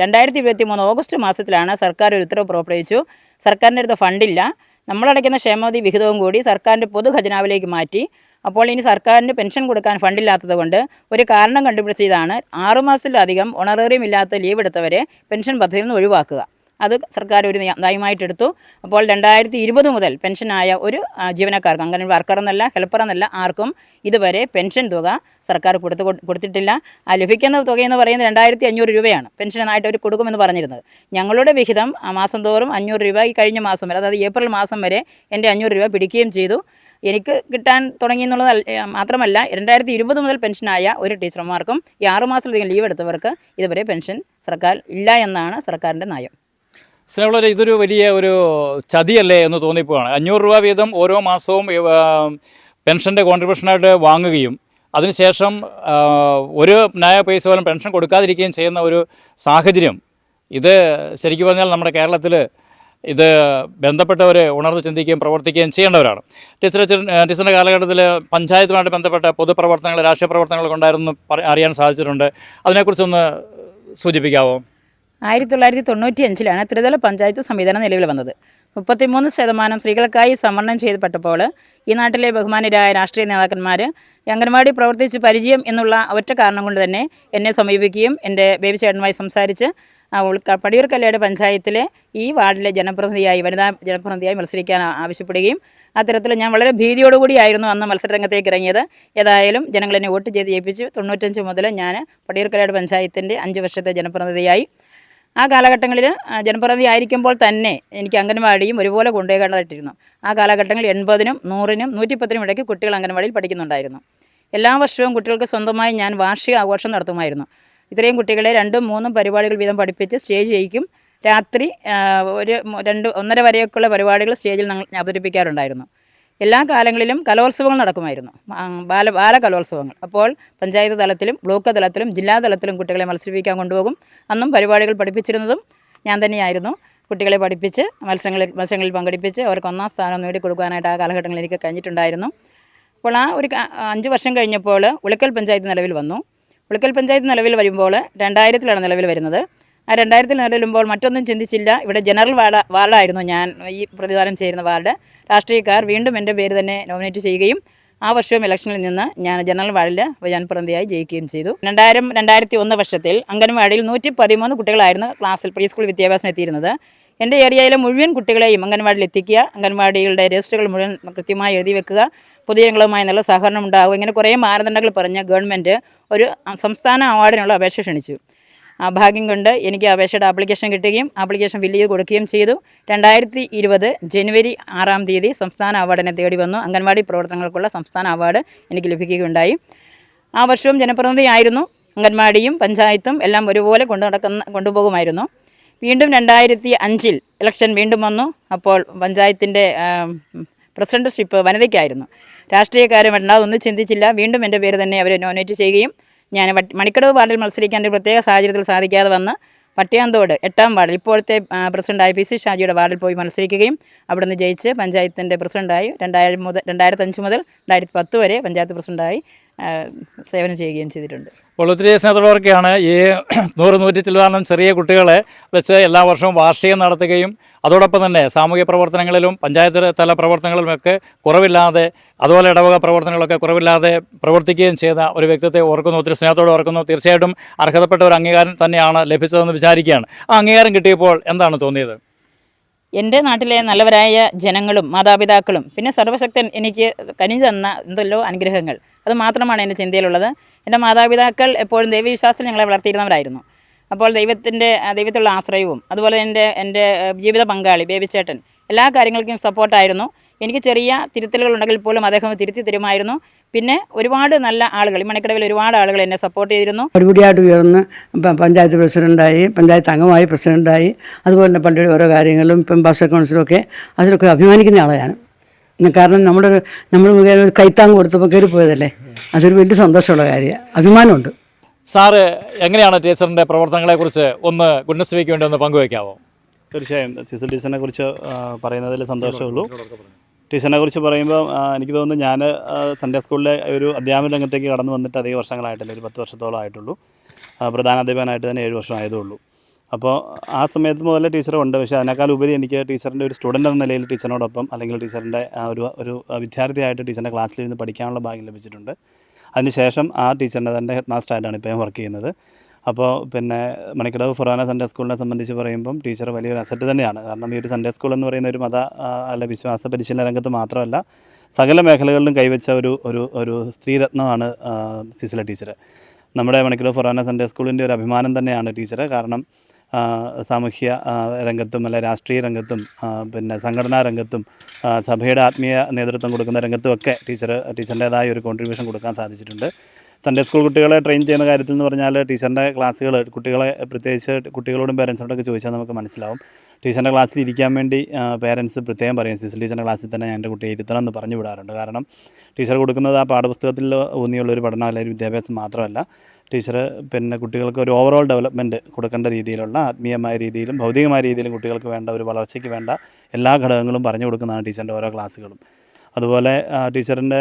രണ്ടായിരത്തി ഇരുപത്തി മൂന്ന് ഓഗസ്റ്റ് മാസത്തിലാണ് സർക്കാർ ഒരു ഉത്തരവ് പുറപ്പെടുവിച്ചു. സർക്കാരിന്റെ അടുത്ത് ഫണ്ടില്ല. നമ്മളടയ്ക്കുന്ന ക്ഷേമനിധി വിഹിതവും കൂടി സർക്കാരിന്റെ പൊതു ഖജനാവിലേക്ക് മാറ്റി അപ്പോൾ ഇനി സർക്കാരിന് പെൻഷൻ കൊടുക്കാൻ ഫണ്ടില്ലാത്തത് കൊണ്ട് ഒരു കാരണം കണ്ടുപിടിച്ചതാണ് ആറുമാസത്തിലധികം ഓണറേറിയം ഇല്ലാത്ത ലീവ് എടുത്തവരെ പെൻഷൻ പദ്ധതിയിൽ നിന്ന് ഒഴിവാക്കുക. അത് സർക്കാർ ഒരു നിയ- നയമായിട്ട് എടുത്തു. അപ്പോൾ രണ്ടായിരത്തി ഇരുപത് മുതൽ പെൻഷനായ ഒരു ജീവനക്കാർക്ക് അങ്ങനെ വർക്കർ എന്നല്ല ഹെൽപ്പർ എന്നല്ല ആർക്കും ഇതുവരെ പെൻഷൻ തുക സർക്കാർ കൊടുത്തു കൊടുത്തിട്ടില്ല. ആ ലഭിക്കുന്ന തുകയെന്ന് പറയുന്നത് രണ്ടായിരത്തി അഞ്ഞൂറ് രൂപയാണ്. പെൻഷനായിട്ട് അവർ കൊടുക്കുമെന്ന് പറഞ്ഞിരുന്നത്. ഞങ്ങളുടെ വിഹിതം മാസം തോറും അഞ്ഞൂറ് രൂപ ഈ കഴിഞ്ഞ മാസം വരെ അതായത് ഏപ്രിൽ മാസം വരെ എന്റെ അഞ്ഞൂറ് രൂപ പിടിക്കുകയും ചെയ്തു. എനിക്ക് കിട്ടാൻ തുടങ്ങി എന്നുള്ളത് മാത്രമല്ല രണ്ടായിരത്തി ഇരുപത് മുതൽ പെൻഷനായ ഒരു ടീച്ചർമാർക്കും ഈ ആറുമാസത്തിലധികം ലീവ് എടുത്തവർക്ക് ഇതുവരെ പെൻഷൻ സർക്കാർ ഇല്ല എന്നാണ് സർക്കാരിന്റെ നയം. സ്നേഹമുള്ളവരെ ഇതൊരു വലിയ ഒരു ചതിയല്ലേ എന്ന് തോന്നിപ്പോവാണ്. അഞ്ഞൂറ് രൂപ വീതം ഓരോ മാസവും പെൻഷന്റെ കോൺട്രിബ്യൂഷനായിട്ട് വാങ്ങുകയും അതിനുശേഷം ഒരു ന്യായ പൈസ പോലും പെൻഷൻ കൊടുക്കാതിരിക്കുകയും ചെയ്യുന്ന ഒരു സാഹചര്യം. ഇത് ശരിക്കും പറഞ്ഞാൽ നമ്മുടെ കേരളത്തിൽ ഇത് ബന്ധപ്പെട്ടവർ ഉണർന്ന് ചിന്തിക്കുകയും പ്രവർത്തിക്കുകയും ചെയ്യേണ്ടവരാണ്. ടീച്ചർ ടീച്ചറിന്റെ കാലഘട്ടത്തിൽ പഞ്ചായത്തുമായിട്ട് ബന്ധപ്പെട്ട പൊതുപ്രവർത്തനങ്ങൾ രാഷ്ട്രീയ പ്രവർത്തനങ്ങളൊക്കെ ഉണ്ടായിരുന്നു അറിയാൻ സാധിച്ചിട്ടുണ്ട്. അതിനെക്കുറിച്ചൊന്ന് സൂചിപ്പിക്കാവോ? ആയിരത്തി തൊള്ളായിരത്തി തൊണ്ണൂറ്റി അഞ്ചിലാണ് ത്രിതല പഞ്ചായത്ത് സംവിധാനം നിലവിൽ വന്നത്. മുപ്പത്തിമൂന്ന് ശതമാനം സ്ത്രീകൾക്കായി സംവരണം ചെയ്യപ്പെട്ടപ്പോൾ ഈ നാട്ടിലെ ബഹുമാനരായ രാഷ്ട്രീയ നേതാക്കന്മാർ അംഗൻവാടി പ്രവർത്തിച്ച് പരിചയം എന്നുള്ള ഒറ്റ കാരണം കൊണ്ട് തന്നെ എന്നെ സമീപിക്കുകയും എന്റെ ബേബി ചേട്ടനുമായി സംസാരിച്ച് പടിയൂർക്കല്ലയുടെ പഞ്ചായത്തിലെ ഈ വാർഡിലെ ജനപ്രതിനിധിയായി വനിതാ ജനപ്രതിനിധിയായി മത്സരിക്കാൻ ആവശ്യപ്പെടുകയും അത്തരത്തിൽ ഞാൻ വളരെ ഭീതിയോടുകൂടിയായിരുന്നു അന്ന് മത്സരരംഗത്തേക്ക് ഇറങ്ങിയത്. ഏതായാലും ജനങ്ങൾ എന്നെ വോട്ട് ചെയ്ത് ജയിപ്പിച്ചു തൊണ്ണൂറ്റഞ്ച് മുതൽ ഞാൻ പടിയൂർക്കലയുടെ പഞ്ചായത്തിന്റെ അഞ്ച് വർഷത്തെ ജനപ്രതിനിധിയായി. ആ കാലഘട്ടങ്ങളിൽ ജനപ്രതിനിധി ആയിരിക്കുമ്പോൾ തന്നെ എനിക്ക് അംഗൻവാടിയും ഒരുപോലെ കൊണ്ടുപോകേണ്ടതായിട്ടിരുന്നു ആ കാലഘട്ടങ്ങളിൽ എൺപതിനും നൂറിനും നൂറ്റിപ്പത്തിനും ഇടയ്ക്ക് കുട്ടികൾ അംഗൻവാടിയിൽ പഠിക്കുന്നുണ്ടായിരുന്നു. എല്ലാ വർഷവും കുട്ടികൾക്ക് സ്വന്തമായി ഞാൻ വാർഷിക ആഘോഷം നടത്തുമായിരുന്നു. ഇത്രയും കുട്ടികളെ രണ്ടും മൂന്നും പരിപാടികൾ വീതം പഠിപ്പിച്ച് സ്റ്റേജ് ചെയ്യിക്കും. രാത്രി ഒരു രണ്ട് ഒന്നര വരെയൊക്കെയുള്ള പരിപാടികൾ സ്റ്റേജിൽ ഞങ്ങൾ അവതരിപ്പിക്കാറുണ്ടായിരുന്നു. എല്ലാ കാലങ്ങളിലും കലോത്സവങ്ങൾ നടക്കുമായിരുന്നു. ബാല ബാല കലോത്സവങ്ങൾ. അപ്പോൾ പഞ്ചായത്ത് തലത്തിലും ബ്ലോക്ക് തലത്തിലും ജില്ലാ തലത്തിലും കുട്ടികളെ മത്സരിപ്പിക്കാൻ കൊണ്ടുപോകും. അന്നും പരിപാടികൾ പഠിപ്പിച്ചിരുന്നതും ഞാൻ തന്നെയായിരുന്നു. കുട്ടികളെ പഠിപ്പിച്ച് മത്സരങ്ങളിൽ മത്സരങ്ങളിൽ പങ്കെടുപ്പിച്ച് അവർക്ക് ഒന്നാം സ്ഥാനം നേടിക്കൊടുക്കാനായിട്ട് ആ കാലഘട്ടങ്ങളിൽ എനിക്ക് കഴിഞ്ഞിട്ടുണ്ടായിരുന്നു. അപ്പോൾ ആ ഒരു അഞ്ച് വർഷം കഴിഞ്ഞപ്പോൾ ഉളിക്കൽ പഞ്ചായത്ത് നിലവിൽ വന്നു. ഉളിക്കൽ പഞ്ചായത്ത് നിലവിൽ വരുമ്പോൾ രണ്ടായിരത്തിലാണ് നിലവിൽ വരുന്നത്. ആ രണ്ടായിരത്തിൽ നിലവിലുമ്പോൾ മറ്റൊന്നും ചിന്തിച്ചില്ല. ഇവിടെ ജനറൽ വാർഡ് വാർഡായിരുന്നു ഞാൻ ഈ പ്രതിദാനം ചെയ്യുന്ന വാർഡ്. രാഷ്ട്രീയക്കാർ വീണ്ടും എന്റെ പേര് തന്നെ നോമിനേറ്റ് ചെയ്യുകയും ആ വർഷവും ഇലക്ഷനിൽ നിന്ന് ഞാൻ ജനറൽ വാർഡിൽ ജനപ്രതിനിധിയായി ജയിക്കുകയും ചെയ്തു. രണ്ടായിരം രണ്ടായിരത്തി ഒന്ന് വർഷത്തിൽ അംഗൻവാടിയിൽ നൂറ്റി പതിമൂന്ന് കുട്ടികളായിരുന്നു ക്ലാസ്സിൽ പ്രീ സ്കൂൾ വിദ്യാഭ്യാസം എത്തിയിരുന്നത്. എന്റെ ഏരിയയിലെ മുഴുവൻ കുട്ടികളെയും അംഗൻവാടിയിൽ എത്തിക്കുക അംഗൻവാടികളുടെ രജിസ്റ്ററുകൾ മുഴുവൻ കൃത്യമായി എഴുതി വെക്കുക പൊതുജനങ്ങളുമായി നല്ല സഹകരണം ഉണ്ടാകുക ഇങ്ങനെ കുറേ മാനദണ്ഡങ്ങൾ പറഞ്ഞ് ഗവൺമെന്റ് ഒരു സംസ്ഥാന അവാർഡിനുള്ള അപേക്ഷ ക്ഷണിച്ചു. ഭാഗ്യം കൊണ്ട് എനിക്ക് അപേക്ഷയുടെ ആപ്ലിക്കേഷൻ കിട്ടുകയും ആപ്ലിക്കേഷൻ ഫില്ല് ചെയ്ത് കൊടുക്കുകയും ചെയ്തു. രണ്ടായിരത്തി ഇരുപത് ജനുവരി ആറാം തീയതി സംസ്ഥാന അവാർഡിനെ തേടി വന്നു. അംഗൻവാടി പ്രവർത്തനങ്ങൾക്കുള്ള സംസ്ഥാന അവാർഡ് എനിക്ക് ലഭിക്കുകയുണ്ടായി. ആ വർഷവും ജനപ്രതിനിധിയായിരുന്നു അംഗൻവാടിയും പഞ്ചായത്തും എല്ലാം ഒരുപോലെ കൊണ്ടു നടക്കുന്ന കൊണ്ടുപോകുമായിരുന്നു. വീണ്ടും രണ്ടായിരത്തി അഞ്ചിൽ ഇലക്ഷൻ വീണ്ടും വന്നു. അപ്പോൾ പഞ്ചായത്തിന്റെ പ്രസിഡന്റ്ഷിപ്പ് വനിതയ്ക്കായിരുന്നു. രാഷ്ട്രീയക്കാരും അതൊന്നും ചിന്തിച്ചില്ല. വീണ്ടും എന്റെ പേര് തന്നെ അവർ നോമിനേറ്റ് ചെയ്യുകയും ഞാൻ മണിക്കടവ് വാർഡിൽ മത്സരിക്കാൻ ഒരു പ്രത്യേക സാഹചര്യത്തിൽ സാധിക്കാതെ വന്ന് പട്ടിയാന്തോട് എട്ടാം വാർഡിൽ ഇപ്പോഴത്തെ പ്രസിഡന്റായ പി സി ഷാജിയുടെ വാർഡിൽ പോയി മത്സരിക്കുകയും അവിടുന്ന് ജയിച്ച് പഞ്ചായത്തിന്റെ പ്രസിഡന്റായി രണ്ടായിരം മുതൽ രണ്ടായിരത്തഞ്ച് മുതൽ രണ്ടായിരത്തി പത്ത് വരെ പഞ്ചായത്ത് പ്രസിഡന്റായി സേവനം ചെയ്യുകയും ചെയ്തിട്ടുണ്ട്. അപ്പോൾ ഒത്തിരി സ്നേഹത്തോടൊക്കെയാണ് ഈ നൂറ് നൂറ്റി ചില്ലാനം ചെറിയ കുട്ടികളെ വെച്ച് എല്ലാ വർഷവും വാർഷികം നടത്തുകയും അതോടൊപ്പം തന്നെ സാമൂഹ്യ പ്രവർത്തനങ്ങളിലും പഞ്ചായത്ത് തല പ്രവർത്തനങ്ങളിലുമൊക്കെ കുറവില്ലാതെ അതുപോലെ ഇടവക പ്രവർത്തനങ്ങളൊക്കെ കുറവില്ലാതെ പ്രവർത്തിക്കുകയും ചെയ്ത ഒരു വ്യക്തിത്വത്തെ ഓർക്കുന്നു. ഒത്തിരി സ്നേഹത്തോടെ ഓർക്കുന്നു. തീർച്ചയായിട്ടും അർഹതപ്പെട്ട ഒരു അംഗീകാരം തന്നെയാണ് ലഭിച്ചതെന്ന് വിചാരിക്കുകയാണ്. ആ അംഗീകാരം കിട്ടിയപ്പോൾ എന്താണ് തോന്നിയത്? എന്റെ നാട്ടിലെ നല്ലവരായ ജനങ്ങളും മാതാപിതാക്കളും പിന്നെ സർവശക്തൻ എനിക്ക് കനിഞ്ഞു തന്ന എന്തല്ലോ അനുഗ്രഹങ്ങൾ. അത് മാത്രമാണ് എന്റെ ചിന്തയിലുള്ളത്. എന്റെ മാതാപിതാക്കൾ എപ്പോഴും ദൈവവിശ്വാസത്തിൽ ഞങ്ങളെ വളർത്തിയിരുന്നവരായിരുന്നു. അപ്പോൾ ദൈവത്തിന്റെ ദൈവത്തിലുള്ള ആശ്രയവും അതുപോലെ എന്റെ എന്റെ ജീവിത പങ്കാളി ബേബിച്ചേട്ടൻ എല്ലാ കാര്യങ്ങൾക്കും സപ്പോർട്ടായിരുന്നു. എനിക്ക് ചെറിയ തിരുത്തലുകൾ ഉണ്ടെങ്കിൽ പോലും അദ്ദേഹം തിരുത്തി തരുമായിരുന്നു. പിന്നെ ഒരുപാട് നല്ല ആളുകൾ ഈ മണിക്കടവിൽ ഒരുപാട് ആളുകൾ എന്നെ സപ്പോർട്ട് ചെയ്തിരുന്നു. ഒരുപടിയായിട്ട് ഉയർന്ന് പഞ്ചായത്ത് പ്രസിഡന്റായി പഞ്ചായത്ത് അംഗമായി പ്രസിഡന്റായി അതുപോലെ തന്നെ പള്ളിയുടെ ഓരോ കാര്യങ്ങളും ഇപ്പം ഭാഷ കൗൺസിലൊക്കെ അതിലൊക്കെ അഭിമാനിക്കുന്ന ഞാൻ കാരണം നമ്മുടെ നമ്മൾ കൈത്താങ് കൊടുത്തപ്പോൾ കയറി പോയതല്ലേ അതൊരു വലിയ സന്തോഷമുള്ള കാര്യമാണ്. അഭിമാനമുണ്ട്. സാറ് എങ്ങനെയാണ് ടീച്ചറിന്റെ പ്രവർത്തനങ്ങളെക്കുറിച്ച് ഒന്ന് ഗുണസ്വിക്ക് വേണ്ടി ഒന്ന് പങ്കുവയ്ക്കാവോ തീർച്ചയായും. സിസിൽ ടീച്ചറിനെ കുറിച്ച് പറയുന്നതിൽ സന്തോഷമുള്ളൂ ടീച്ചറിനെ കുറിച്ച് പറയുമ്പോൾ എനിക്ക് തോന്നുന്നു ഞാൻ സൺഡേ സ്കൂളിലെ ഒരു അധ്യാപന രംഗത്തേക്ക് കടന്നു വന്നിട്ട് അധികം വർഷങ്ങളായിട്ടില്ല ഒരു പത്ത് വർഷത്തോളം ആയിട്ടുള്ളൂ. പ്രധാന അധ്യാപകനായിട്ട് തന്നെ ഏഴ് വർഷം ആയതുള്ളൂ അപ്പോൾ ആ സമയത്ത് മുതലേ ടീച്ചർ ഉണ്ട്. പക്ഷേ അതിനേക്കാൾ ഉപരി എനിക്ക് ടീച്ചറിന്റെ ഒരു സ്റ്റുഡന്റ് എന്ന നിലയിൽ ടീച്ചറിനോടൊപ്പം അല്ലെങ്കിൽ ടീച്ചറിന്റെ ഒരു ഒരു വിദ്യാർത്ഥിയായിട്ട് ടീച്ചറിന്റെ ക്ലാസ്സിലിരുന്ന് പഠിക്കാനുള്ള ഭാഗ്യം ലഭിച്ചിട്ടുണ്ട്. അതിനുശേഷം ആ ടീച്ചറിന്റെ തന്നെ ഹെഡ് മാസ്റ്ററായിട്ടാണ് ഇപ്പോൾ ഞാൻ വർക്ക് ചെയ്യുന്നത്. അപ്പോൾ പിന്നെ മണിക്കടവ് ഫുറാന സൺഡേ സ്കൂളിനെ സംബന്ധിച്ച് പറയുമ്പം ടീച്ചർ വലിയൊരു അസറ്റ് തന്നെയാണ്. കാരണം ഈ ഒരു സൺഡേ സ്കൂൾ എന്ന് പറയുന്ന ഒരു മത അല്ല വിശ്വാസ പരിശീലന രംഗത്ത് മാത്രമല്ല സകല മേഖലകളിലും കൈവച്ച ഒരു ഒരു ഒരു സ്ത്രീരത്നമാണ് സിസിലെ ടീച്ചർ നമ്മുടെ മണിക്കടവ് ഫുറാന സൺഡേ സ്കൂളിന്റെ ഒരു അഭിമാനം തന്നെയാണ് ടീച്ചർ കാരണം സാമൂഹ്യ രംഗത്തും അല്ലെ രാഷ്ട്രീയ രംഗത്തും പിന്നെ സംഘടനാ രംഗത്തും സഭയുടെ ആത്മീയ നേതൃത്വം കൊടുക്കുന്ന രംഗത്തുമൊക്കെ ടീച്ചർ ടീച്ചറിന്റേതായ ഒരു കോൺട്രിബ്യൂഷൻ കൊടുക്കാൻ സാധിച്ചിട്ടുണ്ട്. സൺഡേ സ്കൂൾ കുട്ടികളെ ട്രെയിൻ ചെയ്യുന്ന കാര്യത്തിൽ എന്ന് പറഞ്ഞാൽ ടീച്ചറിന്റെ ക്ലാസ്സുകൾ കുട്ടികളെ പ്രത്യേകിച്ച് കുട്ടികളോടും പേരൻസിനോടൊക്കെ ചോദിച്ചാൽ നമുക്ക് മനസ്സിലാവും. ടീച്ചറിന്റെ ക്ലാസ്സിൽ ഇരിക്കാൻ വേണ്ടി പേരൻസ് പ്രത്യേകം പറയും സിസിൽ ടീച്ചറിന്റെ ക്ലാസ്സിൽ തന്നെ ഞാൻ എന്റെ കുട്ടിയെ ഇരുത്തണം എന്ന് പറഞ്ഞു വിടാറുണ്ട്. കാരണം ടീച്ചർ കൊടുക്കുന്നത് ആ പാഠപുസ്തകത്തിൽ ഊന്നിയുള്ള ഒരു പഠനം അല്ലെങ്കിൽ വിദ്യാഭ്യാസം മാത്രമല്ല ടീച്ചർ പിന്നെ കുട്ടികൾക്ക് ഒരു ഓവറോൾ ഡെവലപ്മെന്റ് കൊടുക്കേണ്ട രീതിയിലുള്ള ആത്മീയമായ രീതിയിലും ഭൗതികമായ രീതിയിലും കുട്ടികൾക്ക് വേണ്ട ഒരു വളർച്ചയ്ക്ക് വേണ്ട എല്ലാ ഘടകങ്ങളും പറഞ്ഞു കൊടുക്കുന്നതാണ് ടീച്ചറിന്റെ ഓരോ ക്ലാസ്സുകളും. അതുപോലെ ടീച്ചറിന്റെ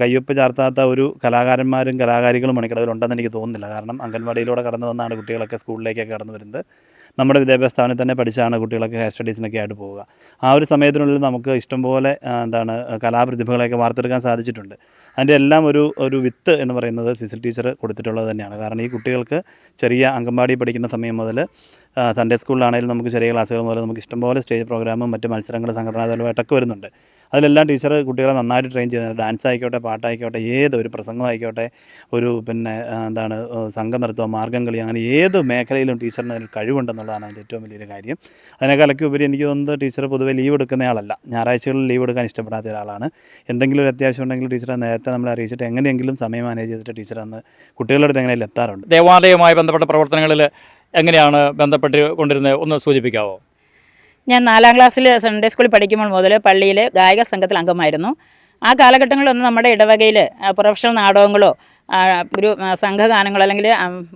കയ്യൊപ്പ് ചാർത്താത്ത ഒരു കലാകാരന്മാരും കലാകാരികളും മണിക്കടവിലുണ്ടെന്ന് എനിക്ക് തോന്നുന്നില്ല. കാരണം അംഗൻവാടിയിലൂടെ കടന്നു വന്നാണ് കുട്ടികളൊക്കെ സ്കൂളിലേക്കൊക്കെ കടന്നു വരുന്നത്. നമ്മുടെ വിദ്യാഭ്യാസ സ്ഥാപനത്തിൽ തന്നെ പഠിച്ചാണ് കുട്ടികളൊക്കെ ഹയർ സ്റ്റഡീസിനൊക്കെ ആയിട്ട് പോവുക. ആ ഒരു സമയത്തിനുള്ളിൽ നമുക്ക് ഇഷ്ടംപോലെ എന്താണ് കലാപ്രതിഭകളെയൊക്കെ വാർത്തെടുക്കാൻ സാധിച്ചിട്ടുണ്ട്. അതിന്റെ എല്ലാം ഒരു ഒരു വിത്ത് എന്ന് പറയുന്നത് സിസിൽ ടീച്ചർ കൊടുത്തിട്ടുള്ളത് തന്നെയാണ്. കാരണം ഈ കുട്ടികൾക്ക് ചെറിയ അംഗൻവാടി പഠിക്കുന്ന സമയം മുതൽ സൺഡേ സ്കൂളിലാണെങ്കിലും നമുക്ക് ചെറിയ ക്ലാസ്സുകൾ മുതൽ നമുക്ക് ഇഷ്ടംപോലെ സ്റ്റേജ് പ്രോഗ്രാമും മറ്റ് മത്സരങ്ങൾ സംഘടനാതലമായിട്ടൊക്കെ വരുന്നുണ്ട്. അതിലെല്ലാം ടീച്ചർ കുട്ടികളെ നന്നായിട്ട് ട്രെയിൻ ചെയ്യുന്നുണ്ട് ഡാൻസ് ആയിക്കോട്ടെ പാട്ടായിക്കോട്ടെ ഏതൊരു പ്രസംഗമായിക്കോട്ടെ പ്രസംഗം ഒരു പിന്നെ എന്താണ് ആ, സംഘം നൃത്തം മാർഗം കളി അങ്ങനെ ഏത് മേഖലയിലും ടീച്ചറിന് അതിന് കഴിവുണ്ടെന്നുള്ളതാണ് അതിന്റെ ഏറ്റവും വലിയൊരു കാര്യം. അതിനേക്കാളൊക്കെ ഉപരി എനിക്ക് തോന്നുന്നത് ടീച്ചർ പൊതുവെ ലീവ് എടുക്കുന്ന ആളല്ല. ഞായറാഴ്ചകളിൽ ലീവ് എടുക്കാൻ ഇഷ്ടപ്പെടാത്ത ഒരാളാണ്. എന്തെങ്കിലും ഒരു അത്യാവശ്യം ഉണ്ടെങ്കിൽ ടീച്ചറെ നേരത്തെ നമ്മളെ അറിയിച്ചിട്ട് എങ്ങനെയെങ്കിലും സമയം മാനേജ് ചെയ്തിട്ട് ടീച്ചർ അന്ന് കുട്ടികളുടെ അടുത്ത് എങ്ങനെയെങ്കിലും എത്താറുണ്ട്. ദേവാലയവുമായി ബന്ധപ്പെട്ട പ്രവർത്തനങ്ങളിൽ എങ്ങനെയാണ് ബന്ധപ്പെട്ട് കൊണ്ടിരുന്നത്? ഒന്ന് സൂചിപ്പിക്കാവോ? ഞാൻ നാലാം ക്ലാസ്സിൽ സൺഡേ സ്കൂളിൽ പഠിക്കുമ്പോൾ മുതൽ പള്ളിയിൽ ഗായക സംഘത്തിൽ അംഗമായിരുന്നു. ആ കാലഘട്ടങ്ങളിലൊന്നും നമ്മുടെ ഇടവകയിൽ പ്രൊഫഷണൽ നാടകങ്ങളോ ഒരു സംഘഗാനങ്ങളോ അല്ലെങ്കിൽ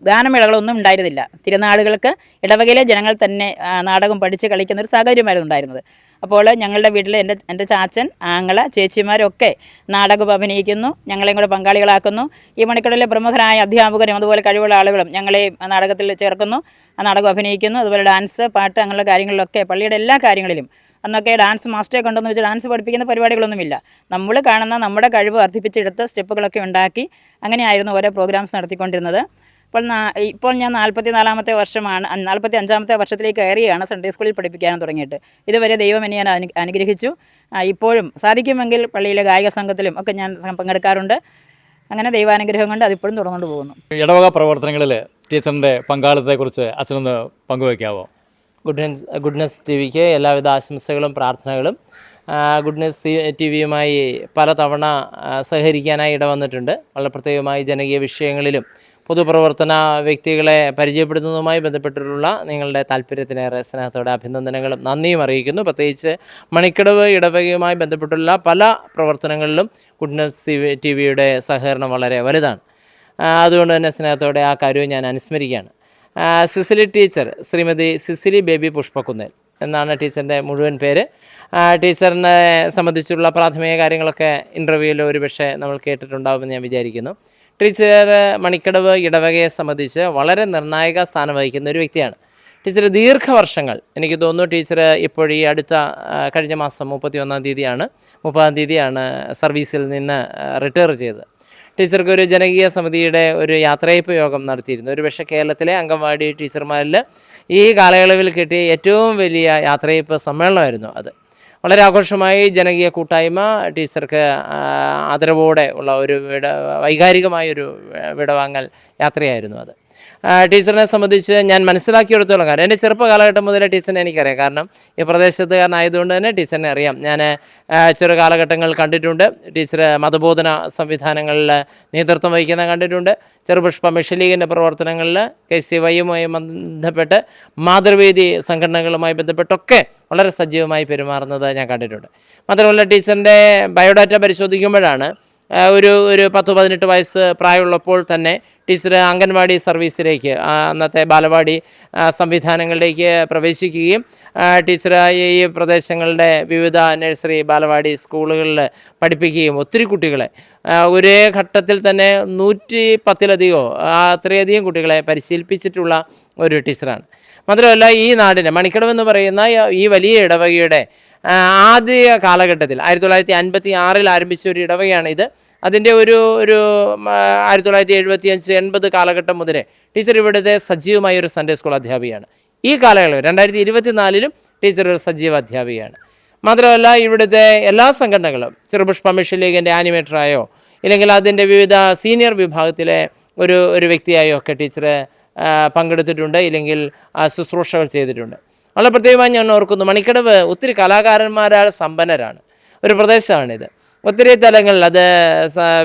ഗാനമേളകളോ ഒന്നും ഉണ്ടായിരുന്നില്ല. തിരുനാളുകൾക്ക് ഇടവകയിലെ ജനങ്ങൾ തന്നെ നാടകം പഠിച്ച് കളിക്കുന്ന ഒരു സാഹചര്യമായിരുന്നു ഉണ്ടായിരുന്നത്. അപ്പോൾ ഞങ്ങളുടെ വീട്ടിൽ എന്റെ എന്റെ ചാച്ചൻ ആങ്ങള ചേച്ചിമാരൊക്കെ നാടകം അഭിനയിക്കുന്നു ഞങ്ങളെയും കൂടെ പങ്കാളികളാക്കുന്നു. ഈ മണിക്കടലിലെ പ്രമുഖരായ അധ്യാപകരും അതുപോലെ കഴിവുള്ള ആളുകളും ഞങ്ങളെ നാടകത്തിൽ ചേർക്കുന്നു ആ നാടകം അഭിനയിക്കുന്നു അതുപോലെ ഡാൻസ് പാട്ട് അങ്ങനെയുള്ള കാര്യങ്ങളിലൊക്കെ പള്ളിയുടെ എല്ലാ കാര്യങ്ങളിലും. അന്നൊക്കെ ഡാൻസ് മാസ്റ്ററെ കൊണ്ടെന്ന് വെച്ച് ഡാൻസ് പഠിപ്പിക്കുന്ന പരിപാടികളൊന്നുമില്ല. നമ്മൾ കാണുന്ന നമ്മുടെ കഴിവ് വർദ്ധിപ്പിച്ചെടുത്ത് സ്റ്റെപ്പുകളൊക്കെ ഉണ്ടാക്കി അങ്ങനെയായിരുന്നു ഓരോ പ്രോഗ്രാംസ് നടത്തിക്കൊണ്ടിരുന്നത്. ഇപ്പോൾ ഇപ്പോൾ ഞാൻ നാൽപ്പത്തി നാലാമത്തെ വർഷമാണ് നാൽപ്പത്തി അഞ്ചാമത്തെ വർഷത്തിലേക്ക് കയറിയാണ് സൺഡേ സ്കൂളിൽ പഠിപ്പിക്കാനും തുടങ്ങിയിട്ട്. ഇതുവരെ ദൈവം എന്നെ ഞാൻ അനു- അനുഗ്രഹിച്ചു. ഇപ്പോഴും സാധിക്കുമെങ്കിൽ പള്ളിയിലെ ഗായക സംഘത്തിലും ഒക്കെ ഞാൻ പങ്കെടുക്കാറുണ്ട്. അങ്ങനെ ദൈവാനുഗ്രഹം കൊണ്ട് അതിപ്പോഴും തുടർന്നുകൊണ്ട് പോകുന്നു. ഇടവക പ്രവർത്തനങ്ങളിൽ ടീച്ചറിന്റെ പങ്കാളിത്തത്തെക്കുറിച്ച് അച്ഛനൊന്ന് പങ്കുവയ്ക്കാവോ? ഗുഡ്നസ് ഗുഡ്നസ് ടി വിക്ക് എല്ലാവിധ ആശംസകളും പ്രാർത്ഥനകളും. ഗുഡ്നെസ് ടി വിയുമായി പലതവണ സഹകരിക്കാനായി ഇടവന്നിട്ടുണ്ട്. വളരെ പ്രത്യേകമായി ജനകീയ വിഷയങ്ങളിലും പൊതുപ്രവർത്തന വ്യക്തികളെ പരിചയപ്പെടുത്തുന്നതുമായി ബന്ധപ്പെട്ടിട്ടുള്ള നിങ്ങളുടെ താല്പര്യത്തിനേറെ സ്നേഹത്തോടെ അഭിനന്ദനങ്ങളും നന്ദിയും അറിയിക്കുന്നു. പ്രത്യേകിച്ച് മണിക്കടവ് ഇടവകയുമായി ബന്ധപ്പെട്ടുള്ള പല പ്രവർത്തനങ്ങളിലും ഗുഡ്നസ് ടി വിയുടെ സഹകരണം വളരെ വലുതാണ്. അതുകൊണ്ട് തന്നെ സ്നേഹത്തോടെ ആ കാര്യവും ഞാൻ അനുസ്മരിക്കുകയാണ്. സിസിലി ടീച്ചർ ശ്രീമതി സിസിലി ബേബി പുഷ്പക്കുന്നേൽ എന്നാണ് ടീച്ചറിന്റെ മുഴുവൻ പേര്. ടീച്ചറിനെ സംബന്ധിച്ചുള്ള പ്രാഥമിക കാര്യങ്ങളൊക്കെ ഇന്റർവ്യൂവിൽ ഒരുപക്ഷെ നമ്മൾ കേട്ടിട്ടുണ്ടാവുമെന്ന് ഞാൻ വിചാരിക്കുന്നു. ടീച്ചർ മണിക്കടവ് ഇടവകയെ സംബന്ധിച്ച് വളരെ നിർണായക സ്ഥാനം വഹിക്കുന്ന ഒരു വ്യക്തിയാണ്. ടീച്ചർ ദീർഘവർഷങ്ങൾ എനിക്ക് തോന്നുന്നു ടീച്ചർ ഇപ്പോൾ ഈ അടുത്ത കഴിഞ്ഞ മാസം മുപ്പത്തി ഒന്നാം തീയതിയാണ് മുപ്പതാം തീയതിയാണ് സർവീസിൽ നിന്ന് റിട്ടയർ ചെയ്തത്. ടീച്ചർക്ക് ഒരു ജനകീയ സമിതിയുടെ ഒരു യാത്രയപ്പ് യോഗം നടത്തിയിരുന്നു. ഒരു പക്ഷേ കേരളത്തിലെ അംഗൻവാടി ടീച്ചർമാരിൽ ഈ കാലയളവിൽ കിട്ടിയ ഏറ്റവും വലിയ യാത്രയപ്പ് സമ്മേളനമായിരുന്നു അത്. വളരെ ആഘോഷമായി ജനകീയ കൂട്ടായ്മ ടീച്ചർക്ക് ആദരവോടെ ഉള്ള ഒരു വിട വൈകാരികമായൊരു വിടവാങ്ങൽ യാത്രയായിരുന്നു അത്. ടീച്ചറിനെ സംബന്ധിച്ച് ഞാൻ മനസ്സിലാക്കിയെടുത്തോളം കാരണം എന്റെ ചെറുപ്പ കാലഘട്ടം മുതലേ ടീച്ചറിനെ എനിക്കറിയാം. കാരണം ഈ പ്രദേശത്തുകാരനായതുകൊണ്ട് തന്നെ ടീച്ചറിനെ അറിയാം. ഞാൻ ചെറു കാലഘട്ടങ്ങൾ കണ്ടിട്ടുണ്ട്. ടീച്ചർ മതബോധന സംവിധാനങ്ങളിൽ നേതൃത്വം വഹിക്കുന്ന കണ്ടിട്ടുണ്ട്. ചെറുപുഷ്പ മിഷൻ ലീഗിന്റെ പ്രവർത്തനങ്ങളിൽ കെ സി വൈയുമായി ബന്ധപ്പെട്ട് മാതൃവേദി സംഘടനകളുമായി ബന്ധപ്പെട്ടൊക്കെ വളരെ സജീവമായി പെരുമാറുന്നത് ഞാൻ കണ്ടിട്ടുണ്ട്. മാത്രമല്ല ടീച്ചറിന്റെ ബയോഡാറ്റ പരിശോധിക്കുമ്പോഴാണ് ഒരു ഒരു പത്ത് പതിനെട്ട് വയസ്സ് പ്രായമുള്ളപ്പോൾ തന്നെ ടീച്ചർ അംഗൻവാടി സർവീസിലേക്ക് അന്നത്തെ ബാലവാടി സംവിധാനങ്ങളിലേക്ക് പ്രവേശിക്കുകയും ടീച്ചർ ഈ പ്രദേശങ്ങളുടെ വിവിധ നഴ്സറി ബാലവാടി സ്കൂളുകളിൽ പഠിപ്പിക്കുകയും ഒത്തിരി കുട്ടികളെ ഒരേ ഘട്ടത്തിൽ തന്നെ നൂറ്റി പത്തിലധികമോ അത്രയധികം കുട്ടികളെ പരിശീലിപ്പിച്ചിട്ടുള്ള ഒരു ടീച്ചറാണ്. മാത്രമല്ല ഈ നാടിന് മണിക്കടവ് എന്ന് പറയുന്ന ഈ വലിയ ഇടവകയുടെ ആദ്യ കാലഘട്ടത്തിൽ ആയിരത്തി തൊള്ളായിരത്തി അൻപത്തി ആറിൽ ആരംഭിച്ച ഒരു ഇടവകയാണ് ഇത് അതിന്റെ ഒരു ഒരു ആയിരത്തി തൊള്ളായിരത്തി എഴുപത്തി അഞ്ച് എൺപത് കാലഘട്ടം മുതലേ ടീച്ചർ ഇവിടുത്തെ സജീവമായ ഒരു സൺഡേ സ്കൂൾ അധ്യാപികയാണ്. ഈ കാലയളവിൽ രണ്ടായിരത്തി ഇരുപത്തിനാലിലും ടീച്ചർ ഒരു സജീവ അധ്യാപികയാണ്. മാത്രമല്ല ഇവിടുത്തെ എല്ലാ സംഘടനകളും ചെറുപുഷ്പ മിഷൻ ലീഗിന്റെ ആനിമേറ്ററായോ ഇല്ലെങ്കിൽ അതിന്റെ വിവിധ സീനിയർ വിഭാഗത്തിലെ ഒരു ഒരു വ്യക്തിയായോ ഒക്കെ ടീച്ചർ പങ്കെടുത്തിട്ടുണ്ട്. ഇല്ലെങ്കിൽ ശുശ്രൂഷകൾ ചെയ്തിട്ടുണ്ട്. വളരെ പ്രത്യേകമായി ഞാൻ ഓർക്കുന്നു. മണിക്കടവ് ഒത്തിരി കലാകാരന്മാരാൽ സമ്പന്നരാണ്. ഒരു പ്രദേശമാണിത്. ഒത്തിരി തലങ്ങളിൽ അത്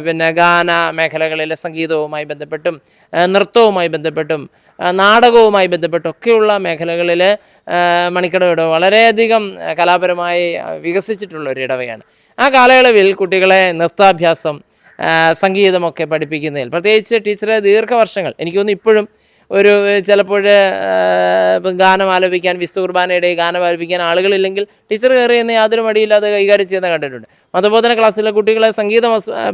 പിന്നെ ഗാന മേഖലകളിലെ സംഗീതവുമായി ബന്ധപ്പെട്ടും നൃത്തവുമായി ബന്ധപ്പെട്ടും നാടകവുമായി ബന്ധപ്പെട്ടും ഒക്കെയുള്ള മേഖലകളിൽ മണിക്കടവിടവ് വളരെയധികം കലാപരമായി വികസിച്ചിട്ടുള്ള ഒരു ഇടവയാണ്. ആ കാലയളവിൽ കുട്ടികളെ നൃത്താഭ്യാസം സംഗീതമൊക്കെ പഠിപ്പിക്കുന്നതിൽ പ്രത്യേകിച്ച് ടീച്ചറെ ദീർഘവർഷങ്ങൾ. എനിക്ക് തോന്നുന്നു ഇപ്പോഴും ഒരു ചിലപ്പോൾ ഗാനം ആലപിക്കാൻ വിസ്തു കുർബാനയുടെ ഗാനം ആലപിക്കാൻ ആളുകളില്ലെങ്കിൽ ടീച്ചർ കയറി എന്ന് യാതൊരു മടിയില്ലാതെ കൈകാര്യം ചെയ്യുന്ന കണ്ടിട്ടുണ്ട്. മതബോധന ക്ലാസ്സിലെ കുട്ടികളെ സംഗീതം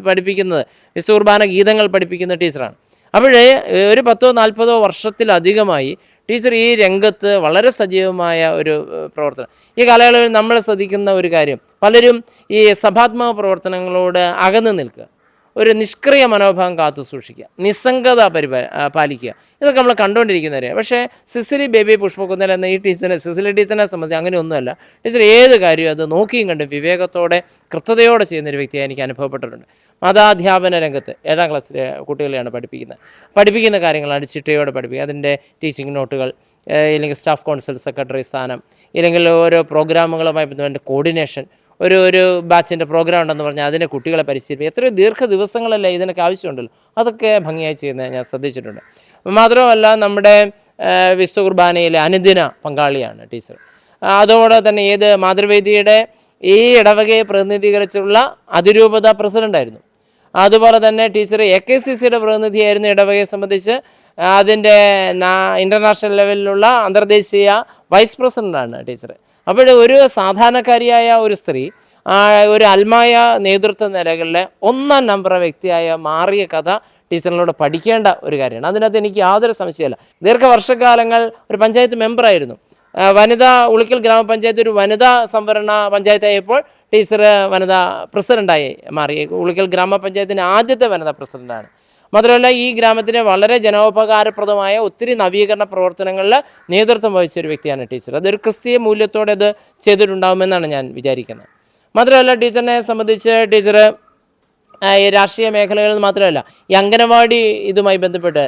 പഠിപ്പിക്കുന്നത് വിസ്തു കുർബാന ഗീതങ്ങൾ പഠിപ്പിക്കുന്ന ടീച്ചറാണ്. അപ്പോഴേ ഒരു പത്തോ നാൽപ്പതോ വർഷത്തിലധികമായി ടീച്ചർ ഈ രംഗത്ത് വളരെ സജീവമായ ഒരു പ്രവർത്തനം. ഈ കാലയളവിൽ നമ്മൾ ശ്രദ്ധിക്കുന്ന ഒരു കാര്യം പലരും ഈ സഭാത്മക പ്രവർത്തനങ്ങളോട് അകന്നു നിൽക്കുക. ഒരു നിഷ്ക്രിയ മനോഭാവം കാത്തു സൂക്ഷിക്കുക. നിസ്സംഗത പരിപാ പാലിക്കുക. ഇതൊക്കെ നമ്മൾ കണ്ടുകൊണ്ടിരിക്കുന്നവരെ പക്ഷേ സിസിലി ബേബി പുഷ്പക്കുന്നൽ എന്ന ഈ ടീച്ചറിനെ സിസിലി ടീച്ചറിനെ സംബന്ധിച്ച് അങ്ങനെയൊന്നുമല്ല ടീച്ചർ ഏത് കാര്യവും അത് നോക്കിയും കണ്ടും വിവേകത്തോടെ കൃത്യതയോടെ ചെയ്യുന്നൊരു വ്യക്തിയെ എനിക്ക് അനുഭവപ്പെട്ടിട്ടുണ്ട്. മതാധ്യാപന രംഗത്ത് ഏഴാം ക്ലാസ്സിലെ കുട്ടികളെയാണ് പഠിപ്പിക്കുന്നത്. പഠിപ്പിക്കുന്ന കാര്യങ്ങളാണ് ചിട്ടയോടെ പഠിപ്പിക്കുക. അതിന്റെ ടീച്ചിങ് നോട്ടുകൾ ഇല്ലെങ്കിൽ സ്റ്റാഫ് കൗൺസിൽ സെക്രട്ടറി സ്ഥാനം ഇല്ലെങ്കിൽ ഓരോ പ്രോഗ്രാമുകളുമായി ബന്ധപ്പെട്ട കോർഡിനേഷൻ ഒരു ഒരു ബാച്ചിന്റെ പ്രോഗ്രാം ഉണ്ടെന്ന് പറഞ്ഞാൽ അതിനെ കുട്ടികളെ പരിശീലിപ്പിക്കും. എത്രയോ ദീർഘ ദിവസങ്ങളല്ലേ ഇതിനൊക്കെ ആവശ്യമുണ്ടല്ലോ. അതൊക്കെ ഭംഗിയായി ചെയ്യുന്നത് ഞാൻ ശ്രദ്ധിച്ചിട്ടുണ്ട്. മാത്രമല്ല നമ്മുടെ വിശ്വ കുർബാനയിലെ അനുദിന പങ്കാളിയാണ് ടീച്ചർ. അതോടെ തന്നെ ഏത് മാതൃവേദിയുടെ ഈ ഇടവകയെ പ്രതിനിധീകരിച്ചുള്ള അതിരൂപത പ്രസിഡന്റായിരുന്നു അതുപോലെ തന്നെ ടീച്ചർ എ കെ സി സിയുടെ പ്രതിനിധിയായിരുന്നു ഇടവകയെ സംബന്ധിച്ച് അതിന്റെ ഇന്റർനാഷണൽ ലെവലിലുള്ള അന്തർദേശീയ വൈസ് പ്രസിഡന്റാണ് ടീച്ചർ. അപ്പോൾ ഒരു സാധാരണക്കാരിയായ ഒരു സ്ത്രീ ഒരു അൽമായ നേതൃത്വ നിലകളിലെ ഒന്നാം നമ്പർ വ്യക്തിയായ മാറിയ കഥ ടീച്ചറിനോട് പഠിക്കേണ്ട ഒരു കാര്യമാണ്. അതിനകത്ത് എനിക്ക് യാതൊരു സംശയമല്ല ദീർഘവർഷക്കാലങ്ങൾ ഒരു പഞ്ചായത്ത് മെമ്പറായിരുന്നു വനിതാ ഉളിക്കൽ ഗ്രാമപഞ്ചായത്ത് ഒരു വനിതാ സംവരണ പഞ്ചായത്തായപ്പോൾ ടീച്ചർ വനിതാ പ്രസിഡന്റായി മാറി. ഉളിക്കൽ ഗ്രാമപഞ്ചായത്തിന്റെ ആദ്യത്തെ വനിതാ പ്രസിഡന്റാണ് മാത്രമല്ല ഈ ഗ്രാമത്തിന് വളരെ ജനോപകാരപ്രദമായ ഒത്തിരി നവീകരണ പ്രവർത്തനങ്ങളിൽ നേതൃത്വം വഹിച്ച ഒരു വ്യക്തിയാണ് ടീച്ചർ. അതൊരു ക്രിസ്തീയ മൂല്യത്തോടെ അത് ചെയ്തിട്ടുണ്ടാകുമെന്നാണ് ഞാൻ വിചാരിക്കുന്നത്. മാത്രമല്ല ടീച്ചറിനെ സംബന്ധിച്ച് ടീച്ചർ ഈ രാഷ്ട്രീയ മേഖലകളിൽ മാത്രമല്ല ഈ അംഗനവാടി ഇതുമായി ബന്ധപ്പെട്ട്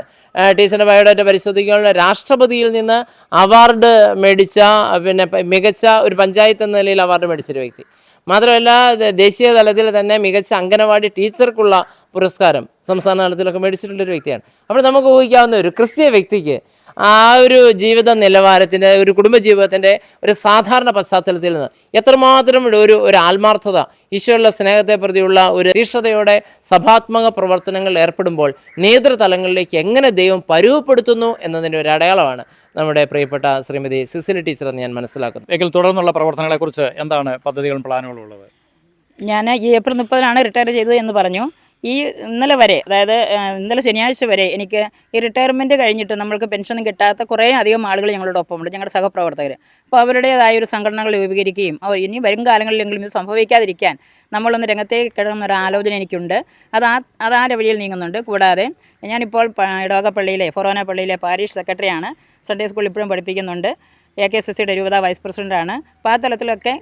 ടീച്ചറിന്റെ ബയോഡാറ്റ പരിശോധിക്കാനുള്ള രാഷ്ട്രപതിയിൽ നിന്ന് അവാർഡ് മേടിച്ച പിന്നെ മികച്ച ഒരു പഞ്ചായത്ത് എന്ന നിലയിൽ അവാർഡ് മേടിച്ചൊരു വ്യക്തി. മാത്രമല്ല ദേശീയ തലത്തിൽ തന്നെ മികച്ച അംഗനവാടി ടീച്ചർക്കുള്ള പുരസ്കാരം സംസ്ഥാന തലത്തിലൊക്കെ മേടിച്ചിട്ടുള്ളൊരു വ്യക്തിയാണ്. അപ്പോൾ നമുക്ക് ഊഹിക്കാവുന്ന ഒരു ക്രിസ്തീയ വ്യക്തിക്ക് ആ ഒരു ജീവിത നിലവാരത്തിന്റെ ഒരു കുടുംബജീവിതത്തിന്റെ ഒരു സാധാരണ പശ്ചാത്തലത്തിൽ നിന്ന് എത്രമാത്രം ഒരു ഒരു ആത്മാർത്ഥത ഈശോയുള്ള സ്നേഹത്തെ പ്രതിയുള്ള ഒരു തീക്ഷതയോടെ സഭാത്മക പ്രവർത്തനങ്ങളിൽ ഏർപ്പെടുമ്പോൾ നേതൃതലങ്ങളിലേക്ക് എങ്ങനെ ദൈവം പരുവപ്പെടുത്തുന്നു എന്നതിന്റെ ഒരു അടയാളമാണ് നമ്മുടെ പ്രിയപ്പെട്ട ശ്രീമതി സിസിലി ടീച്ചർ എന്ന് ഞാൻ മനസ്സിലാക്കുന്നു. എങ്കിൽ തുടർന്നുള്ള പ്രവർത്തനങ്ങളെക്കുറിച്ച് എന്താണ് പദ്ധതികളും പ്ലാനുകളും ഉള്ളത്? ഞാൻ ഏപ്രിൽ മുപ്പതിനാണ് റിട്ടയർ ചെയ്തത് എന്ന് പറഞ്ഞു. ഈ ഇന്നലെ വരെ അതായത് ഇന്നലെ ശനിയാഴ്ച വരെ എനിക്ക് ഈ റിട്ടയർമെന്റ് കഴിഞ്ഞിട്ട് നമ്മൾക്ക് പെൻഷനും കിട്ടാത്ത കുറേ അധികം ആളുകൾ ഞങ്ങളുടെ ഒപ്പമുണ്ട് ഞങ്ങളുടെ സഹപ്രവർത്തകർ അപ്പോൾ അവരുടേതായ ഒരു സംഘടനകൾ രൂപീകരിക്കുകയും അവർ ഇനി വരും കാലങ്ങളിലെങ്കിലും ഇത് സംഭവിക്കാതിരിക്കാൻ നമ്മളൊന്ന് രംഗത്തേക്ക് കിടന്ന ഒരു ആലോചന എനിക്കുണ്ട്. അത് ആ അത് ആ വഴിയിൽ നീങ്ങുന്നുണ്ട്? കൂടാതെ ഞാനിപ്പോൾ ഇടവക പള്ളിയിലെ ഫൊറോന പള്ളിയിലെ പാരീഷ് സെക്രട്ടറിയാണ് സൺഡേ സ്കൂളിൽ ഇപ്പോഴും പഠിപ്പിക്കുന്നുണ്ട്. എ കെ എസ് സിയുടെ രൂപത വൈസ് പ്രസിഡന്റാണ് അപ്പോൾ ആ തലത്തിലൊക്കെ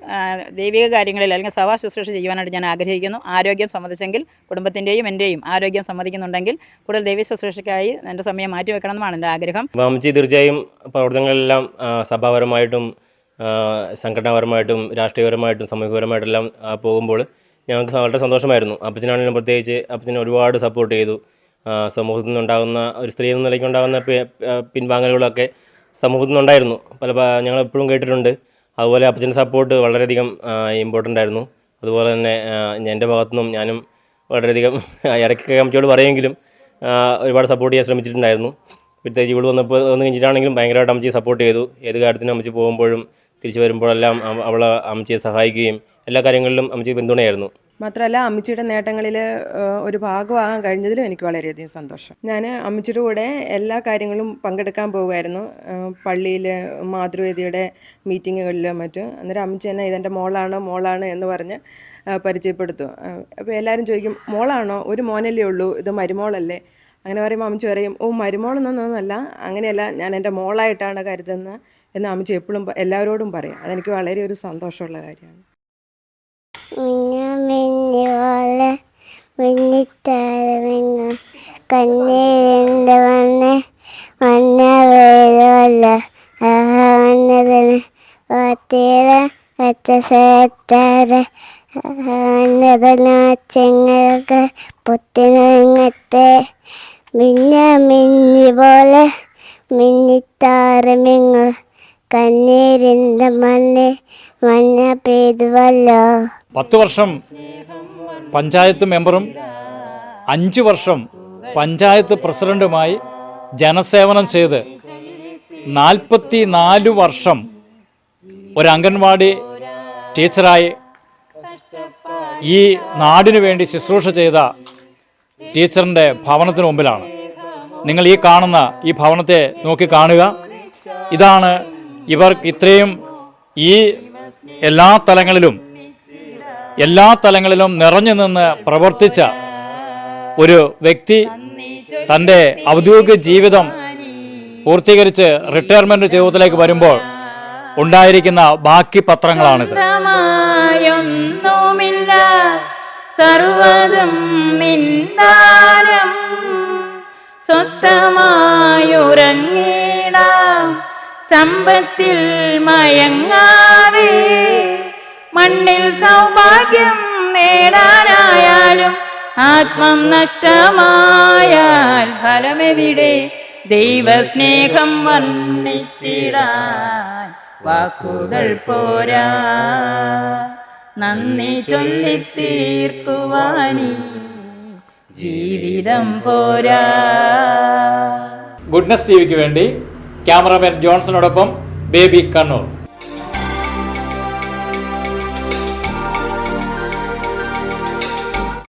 ദൈവിക കാര്യങ്ങളിൽ അല്ലെങ്കിൽ സഭാ ശുശ്രൂഷ ചെയ്യുവാനായിട്ട് ഞാൻ ആഗ്രഹിക്കുന്നു. ആരോഗ്യം സമ്മതിച്ചെങ്കിൽ കുടുംബത്തിന്റെയും എന്റെയും ആരോഗ്യം സമ്മതിക്കുന്നുണ്ടെങ്കിൽ കൂടുതൽ ദൈവ ശുശ്രൂഷയ്ക്കായി എന്റെ സമയം മാറ്റിവെക്കണമെന്നാണ് എന്റെ ആഗ്രഹം. അമ്മച്ചി തീർച്ചയായും പ്രവർത്തനങ്ങളെല്ലാം സഭാപരമായിട്ടും സംഘടനാപരമായിട്ടും രാഷ്ട്രീയപരമായിട്ടും സാമൂഹികപരമായിട്ടെല്ലാം പോകുമ്പോൾ ഞങ്ങൾക്ക് വളരെ സന്തോഷമായിരുന്നു. അപ്പച്ചനാണെങ്കിലും പ്രത്യേകിച്ച് അപ്പച്ചൻ ഒരുപാട് സപ്പോർട്ട് ചെയ്തു. സമൂഹത്തിൽ നിന്നുണ്ടാകുന്ന ഒരു സ്ത്രീ എന്ന നിലയ്ക്ക് ഉണ്ടാകുന്ന പിൻവാങ്ങലുകളൊക്കെ സമൂഹത്തിൽ നിന്നുണ്ടായിരുന്നു പല ഞങ്ങൾ എപ്പോഴും കേട്ടിട്ടുണ്ട്. അതുപോലെ അപ്പച്ചന്റെ സപ്പോർട്ട് വളരെയധികം ഇമ്പോർട്ടന്റ് ആയിരുന്നു. അതുപോലെ തന്നെ എന്റെ എന്റെ ഭാഗത്തുനിന്നും ഞാനും വളരെയധികം ഇടയ്ക്കൊക്കെ കമ്മിറ്റിയോട് പറയുമെങ്കിലും ഒരുപാട് സപ്പോർട്ട് ചെയ്യാൻ ശ്രമിച്ചിട്ടുണ്ടായിരുന്നു. പ്രത്യേകിച്ച് ഇവിടെ വന്നപ്പോൾ വന്നു കഴിഞ്ഞിട്ടാണെങ്കിലും ഭയങ്കരമായിട്ട് അമ്മച്ചിയെ സപ്പോർട്ട് ചെയ്തു. ഏത് കാര്യത്തിനും അമ്മച്ചി പോകുമ്പോഴും തിരിച്ചു വരുമ്പോഴെല്ലാം അവളെ അമ്മച്ചിയെ സഹായിക്കുകയും എല്ലാ കാര്യങ്ങളിലും അമ്മച്ചി പിന്തുണയായിരുന്നു. മാത്രമല്ല അമ്മച്ചിയുടെ നേട്ടങ്ങളിൽ ഒരു ഭാഗമാകാൻ കഴിഞ്ഞതിലും എനിക്ക് വളരെയധികം സന്തോഷം. ഞാൻ അമ്മച്ചിയുടെ കൂടെ എല്ലാ കാര്യങ്ങളും പങ്കെടുക്കാൻ പോകുമായിരുന്നു. പള്ളിയിൽ മാതൃവേദിയുടെ മീറ്റിങ്ങുകളിലും മറ്റും. അന്നേരം അമ്മച്ചി എന്നെ ഇതെന്റെ മോളാണ് മോളാണ് എന്ന് പറഞ്ഞ് പരിചയപ്പെടുത്തു. അപ്പോൾ എല്ലാവരും ചോദിക്കും മോളാണോ? ഒരു മോനല്ലേ ഉള്ളൂ? ഇത് മരുമോളല്ലേ? അങ്ങനെ പറയുമ്പോൾ അമ്മച്ചി പറയും ഓ മരുമോളെന്നൊന്നല്ല അങ്ങനെയല്ല ഞാൻ എന്റെ മോളായിട്ടാണ് കരുതുന്നത് എന്ന് അമ്മച്ചി എപ്പോഴും എല്ലാവരോടും പറയും. അതെനിക്ക് വളരെ ഒരു സന്തോഷമുള്ള കാര്യമാണ്. മിന്നി പോലെ മിന്നിത്താരമിങ്ങ കണ്ണീരിന്റെ വന്ന് വന്ന വേദമല്ല വന്നതിന് ഒത്തിര ഒച്ച സേത്താര വന്നതിനൊച്ചങ്ങൾക്ക് പുത്തിനങ്ങത്തെ മിന്ന മിന്നി പോലെ മിന്നിത്താരമിങ്ങ കണ്ണീരിന്റെ മണ്ണ് മഞ്ഞ പെയ്തുവല്ലോ പത്ത് വർഷം പഞ്ചായത്ത് മെമ്പറും അഞ്ച് വർഷം പഞ്ചായത്ത് പ്രസിഡന്റുമായി ജനസേവനം ചെയ്ത് നാൽപ്പത്തി നാല് വർഷം ഒരു അംഗൻവാടി ടീച്ചറായി ഈ നാടിനു വേണ്ടി ശുശ്രൂഷ ചെയ്ത ടീച്ചറിന്റെ ഭവനത്തിന് മുമ്പിലാണ്. നിങ്ങൾ ഈ കാണുന്ന ഈ ഭവനത്തെ നോക്കി കാണുക. ഇതാണ് ഇവർക്ക് ഇത്രയും ഈ എല്ലാ തലങ്ങളിലും എല്ലാ തലങ്ങളിലും നിറഞ്ഞു നിന്ന് പ്രവർത്തിച്ച ഒരു വ്യക്തി തന്റെ ഔദ്യോഗിക ജീവിതം പൂർത്തീകരിച്ച് റിട്ടയർമെന്റ് ജീവിതത്തിലേക്ക് വരുമ്പോൾ ഉണ്ടായിരിക്കുന്ന ബാക്കി പത്രങ്ങളാണിത്. സമ്പത്തിൽ മയങ്ങാതെ. മണ്ണിൽ സൗഭാഗ്യം നേടാനായാലും ആത്മം നഷ്ടമായാൽ ഫലമെവിടെ? ദൈവസ്നേഹം വർണിച്ചിടാൻ വാക്കുകൾ പോരാ. നന്ദി ചൊല്ലിത്തീർക്കുവാനി ജീവിതം പോരാ. ഗുഡ്നസ് ടി വിക്ക് വേണ്ടി ക്യാമറമാൻ ജോൺസണോടൊപ്പം ബേബി കണ്ണൂർ.